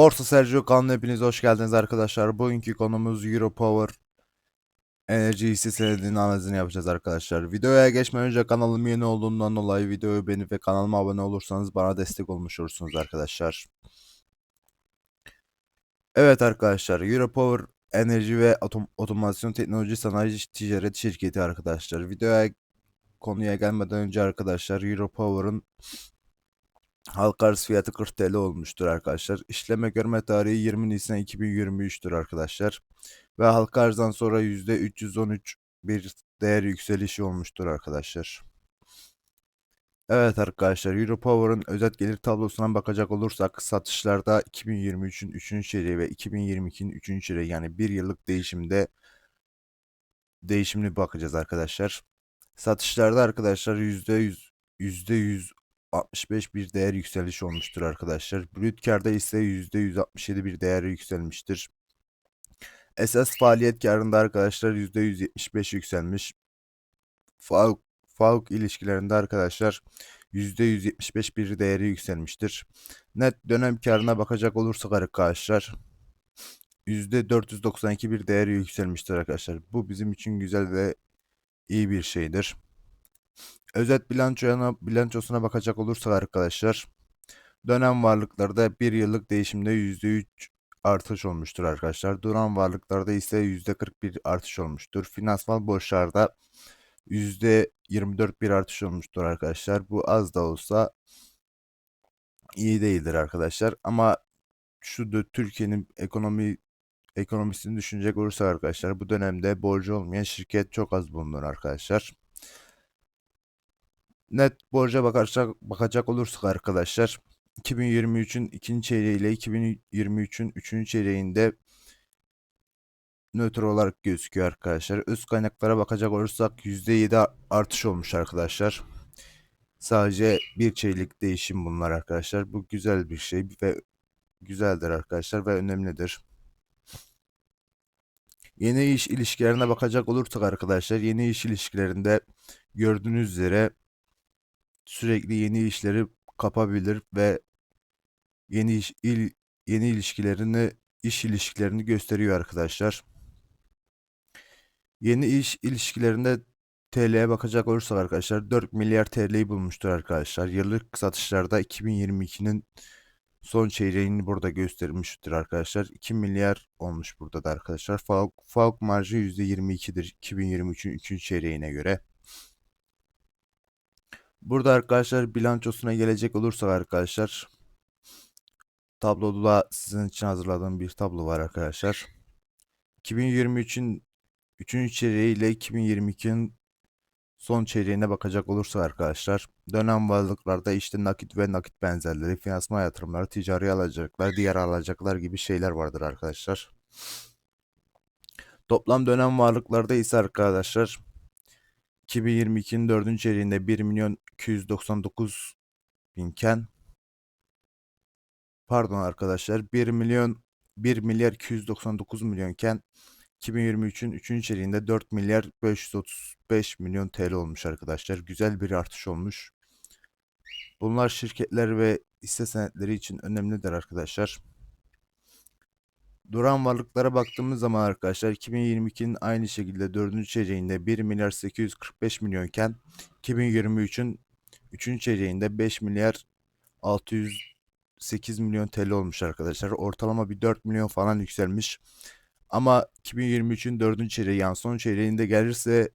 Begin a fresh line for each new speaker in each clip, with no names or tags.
Borsa Sergio kanalına hepiniz hoş geldiniz arkadaşlar. Bugünkü konumuz Europower enerji hisse senedinin analizini yapacağız arkadaşlar. Videoya geçmeden önce kanalım yeni olduğundan dolayı videoyu beğenip ve kanalıma abone olursanız bana destek olmuş olursunuz arkadaşlar. Evet arkadaşlar Europower enerji ve otom otomasyon teknoloji sanayi ticaret şirketi arkadaşlar. Videoya konuya gelmeden önce arkadaşlar Europower'ın Halka arz fiyatı 40 TL olmuştur arkadaşlar. İşleme görme tarihi 20 Nisan 2023'tür arkadaşlar. Ve halka arzdan sonra %313 bir değer yükselişi olmuştur arkadaşlar. Evet arkadaşlar Europower'ın özet gelir tablosuna bakacak olursak satışlarda 2023'ün 3. çeyreği ve 2022'nin 3. çeyreği yani bir yıllık değişimde değişimli bakacağız arkadaşlar. Satışlarda arkadaşlar %100 %100 65 bir değer yükseliş olmuştur arkadaşlar. Brüt karda ise %167 bir değer yükselmiştir. Esas faaliyet karında arkadaşlar %175 yükselmiş. Fauk, Fauk ilişkilerinde arkadaşlar %175 bir değeri yükselmiştir. Net dönem karına bakacak olursak arkadaşlar %492 bir değeri yükselmiştir arkadaşlar. Bu bizim için güzel ve iyi bir şeydir. Özet bilançoya, bilançosuna bakacak olursak arkadaşlar dönem varlıklarda bir yıllık değişimde %3 artış olmuştur arkadaşlar. Duran varlıklarda ise %41 artış olmuştur. Finansal borçlarda %24 bir artış olmuştur arkadaşlar. Bu az da olsa iyi değildir arkadaşlar. Ama şu da Türkiye'nin ekonomi ekonomisini düşünecek olursak arkadaşlar bu dönemde borcu olmayan şirket çok az bulunur arkadaşlar. Net borca bakarsak bakacak olursak arkadaşlar 2023'ün ikinci çeyreği ile 2023'ün üçüncü çeyreğinde nötr olarak gözüküyor arkadaşlar. Öz kaynaklara bakacak olursak %7 artış olmuş arkadaşlar. Sadece bir çeyrek değişim bunlar arkadaşlar. Bu güzel bir şey ve güzeldir arkadaşlar ve önemlidir. Yeni iş ilişkilerine bakacak olursak arkadaşlar yeni iş ilişkilerinde gördüğünüz üzere sürekli yeni işleri kapabilir ve yeni iş il, yeni ilişkilerini iş ilişkilerini gösteriyor arkadaşlar. Yeni iş ilişkilerinde TL'ye bakacak olursak arkadaşlar 4 milyar TL'yi bulmuştur arkadaşlar. Yıllık satışlarda 2022'nin son çeyreğini burada göstermiştir arkadaşlar. 2 milyar olmuş burada da arkadaşlar. Falk, Falk marjı %22'dir 2023'ün 3. çeyreğine göre. Burada arkadaşlar bilançosuna gelecek olursak arkadaşlar tabloda sizin için hazırladığım bir tablo var arkadaşlar. 2023'ün 3. çeyreği ile 2022'nin son çeyreğine bakacak olursak arkadaşlar dönem varlıklarda işte nakit ve nakit benzerleri, finansman yatırımları, ticari alacaklar, diğer alacaklar gibi şeyler vardır arkadaşlar. Toplam dönem varlıklarda ise arkadaşlar 2022'nin 4. çeyreğinde 1 milyon 299 binken pardon arkadaşlar 1 milyon 1 milyar 299 milyonken 2023'ün 3. çeyreğinde 4 milyar 535 milyon TL olmuş arkadaşlar. Güzel bir artış olmuş. Bunlar şirketler ve hisse senetleri için önemlidir arkadaşlar. Duran varlıklara baktığımız zaman arkadaşlar 2022'nin aynı şekilde 4. çeyreğinde 1 milyar 845 milyonken 2023'ün 3. çeyreğinde 5 milyar 608 milyon TL olmuş arkadaşlar. Ortalama bir 4 milyon falan yükselmiş. Ama 2023'ün 4. çeyreği yani son çeyreğinde gelirse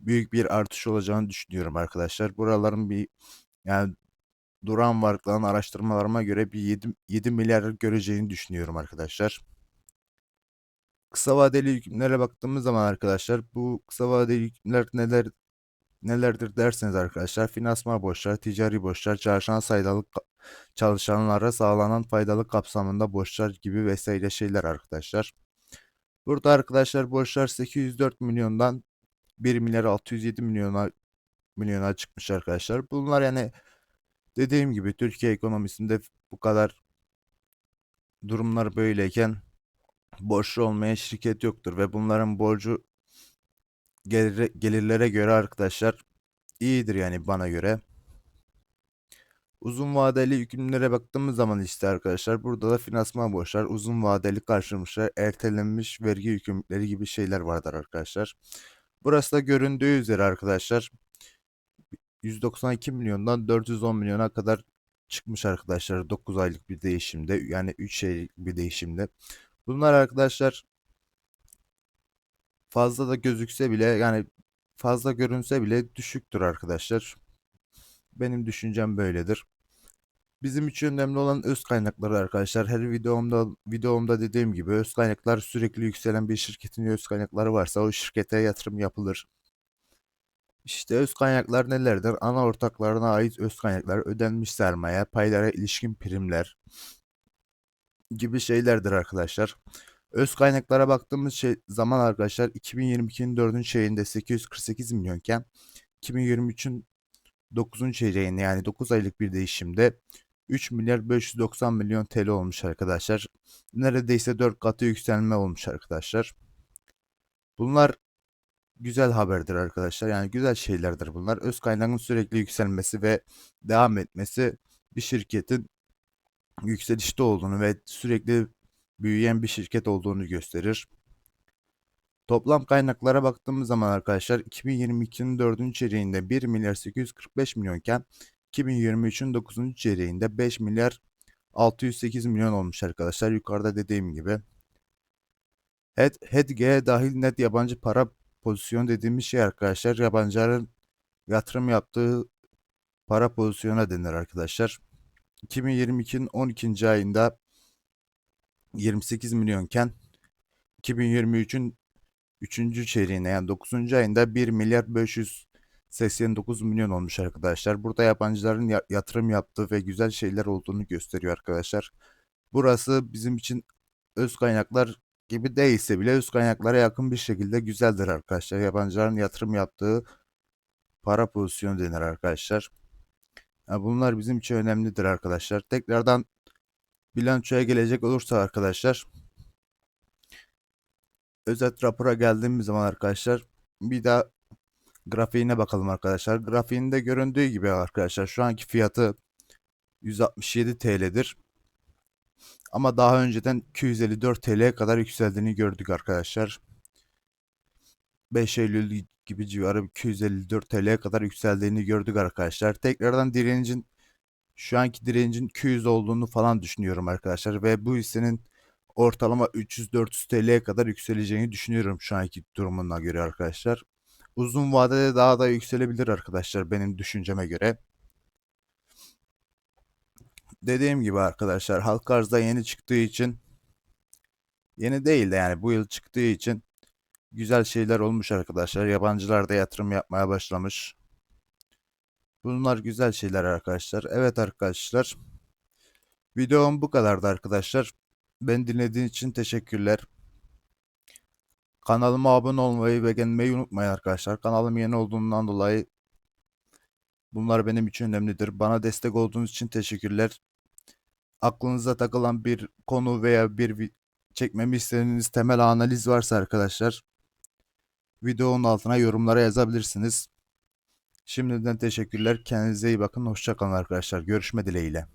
büyük bir artış olacağını düşünüyorum arkadaşlar. Buraların bir yani duran varlıkların araştırmalarıma göre bir 7, 7 milyar göreceğini düşünüyorum arkadaşlar. Kısa vadeli hükümlere baktığımız zaman arkadaşlar bu kısa vadeli hükümler neler nelerdir derseniz arkadaşlar finansman borçlar, ticari borçlar, çalışan saydalık çalışanlara sağlanan faydalı kapsamında borçlar gibi vesaire şeyler arkadaşlar. Burada arkadaşlar borçlar 804 milyondan 1 milyar 607 milyona milyona çıkmış arkadaşlar. Bunlar yani dediğim gibi Türkiye ekonomisinde bu kadar durumlar böyleyken borçlu olmayan şirket yoktur ve bunların borcu gelir, gelirlere göre arkadaşlar iyidir yani bana göre. Uzun vadeli yükümlülere baktığımız zaman işte arkadaşlar burada da finansman borçlar, uzun vadeli karşılamışlar, ertelenmiş vergi yükümlülükleri gibi şeyler vardır arkadaşlar. Burası da göründüğü üzere arkadaşlar 192 milyondan 410 milyona kadar çıkmış arkadaşlar 9 aylık bir değişimde yani 3 aylık bir değişimde. Bunlar arkadaşlar fazla da gözükse bile yani fazla görünse bile düşüktür arkadaşlar. Benim düşüncem böyledir. Bizim için önemli olan öz kaynakları arkadaşlar. Her videomda videomda dediğim gibi öz kaynaklar sürekli yükselen bir şirketin öz kaynakları varsa o şirkete yatırım yapılır. İşte öz kaynaklar nelerdir? Ana ortaklarına ait öz kaynaklar, ödenmiş sermaye, paylara ilişkin primler gibi şeylerdir arkadaşlar. Öz kaynaklara baktığımız şey, zaman arkadaşlar 2022'nin 4. çeyreğinde 848 milyonken 2023'ün 9. çeyreğinde yani 9 aylık bir değişimde 3 milyar 590 milyon TL olmuş arkadaşlar. Neredeyse 4 katı yükselme olmuş arkadaşlar. Bunlar güzel haberdir arkadaşlar. Yani güzel şeylerdir bunlar. Öz kaynağın sürekli yükselmesi ve devam etmesi bir şirketin yükselişte olduğunu ve sürekli büyüyen bir şirket olduğunu gösterir. Toplam kaynaklara baktığımız zaman arkadaşlar 2022'nin 4. çeyreğinde 1 milyar 845 milyonken 2023'ün 9. çeyreğinde 5 milyar 608 milyon olmuş arkadaşlar. Yukarıda dediğim gibi. Head, HEDG'ye dahil net yabancı para pozisyon dediğimiz şey arkadaşlar yabancıların yatırım yaptığı para pozisyona denir arkadaşlar. 2022'nin 12. ayında 28 milyonken 2023'ün 3. çeyreğinde yani 9. ayında 1 milyar 589 milyon olmuş arkadaşlar. Burada yabancıların ya- yatırım yaptığı ve güzel şeyler olduğunu gösteriyor arkadaşlar. Burası bizim için öz kaynaklar gibi değilse bile öz kaynaklara yakın bir şekilde güzeldir arkadaşlar. Yabancıların yatırım yaptığı para pozisyonu denir arkadaşlar. Yani bunlar bizim için önemlidir arkadaşlar. Tekrardan bilançoya gelecek olursa arkadaşlar özet rapora geldiğimiz zaman arkadaşlar bir daha grafiğine bakalım arkadaşlar. Grafiğinde göründüğü gibi arkadaşlar şu anki fiyatı 167 TL'dir. Ama daha önceden 254 TL'ye kadar yükseldiğini gördük arkadaşlar. 5 Eylül gibi civarı 254 TL'ye kadar yükseldiğini gördük arkadaşlar. Tekrardan direncin şu anki direncin 200 olduğunu falan düşünüyorum arkadaşlar ve bu hissenin ortalama 300-400 TL'ye kadar yükseleceğini düşünüyorum şu anki durumuna göre arkadaşlar. Uzun vadede daha da yükselebilir arkadaşlar benim düşünceme göre. Dediğim gibi arkadaşlar halka arzda yeni çıktığı için yeni değil de yani bu yıl çıktığı için güzel şeyler olmuş arkadaşlar. Yabancılar da yatırım yapmaya başlamış. Bunlar güzel şeyler arkadaşlar. Evet arkadaşlar. Videom bu kadardı arkadaşlar. Ben dinlediğiniz için teşekkürler. Kanalıma abone olmayı ve beğenmeyi unutmayın arkadaşlar. Kanalım yeni olduğundan dolayı bunlar benim için önemlidir. Bana destek olduğunuz için teşekkürler. Aklınıza takılan bir konu veya bir çekmemi istediğiniz temel analiz varsa arkadaşlar videonun altına yorumlara yazabilirsiniz. Şimdiden teşekkürler. Kendinize iyi bakın. Hoşça kalın arkadaşlar. Görüşme dileğiyle.